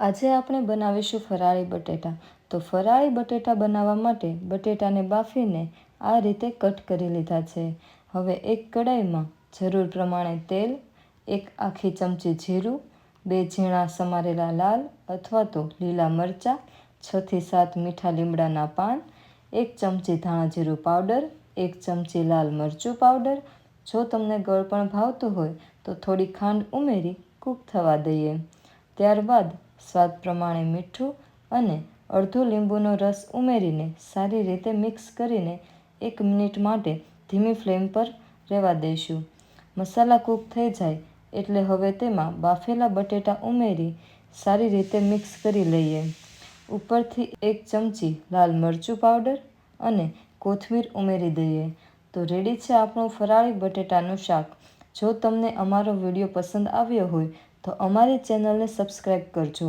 આજે આપણે બનાવીશું ફરાળી બટેટા. તો ફરાળી બટેટા બનાવવા માટે બટેટાને બાફીને આ રીતે કટ કરી લીધા છે. હવે એક કડાઈમાં જરૂર પ્રમાણે તેલ, એક આખી ચમચી જીરું, બે ઝીણા સમારેલા લાલ અથવા તો લીલા મરચાં છથી સાત મીઠા લીમડાના પાન, એક ચમચી ધાણા જીરું પાવડર, એક ચમચી લાલ મરચું પાવડર. જો તમને ગળપણ ભાવતું હોય તો થોડી ખાંડ ઉમેરી કૂક થવા દઈએ. ત્યારબાદ સ્વાદ પ્રમાણે મીઠું અને અડધો લીંબુનો રસ ઉમેરીને સારી રીતે મિક્સ કરીને એક મિનિટ માટે ધીમી ફ્લેમ પર રહેવા દઈશું. મસાલા કૂક થઈ જાય એટલે હવે તેમાં બાફેલા બટેટા ઉમેરી સારી રીતે મિક્સ કરી લઈએ. ઉપરથી એક ચમચી લાલ મરચું પાવડર અને કોથમીર ઉમેરી દઈએ. તો રેડી છે આપણું ફરાળી બટેટાનું શાક. જો તમને અમારો વીડિયો પસંદ આવ્યો હોય તો અમારી ચેનલને સબસ્ક્રાઈબ કરજો.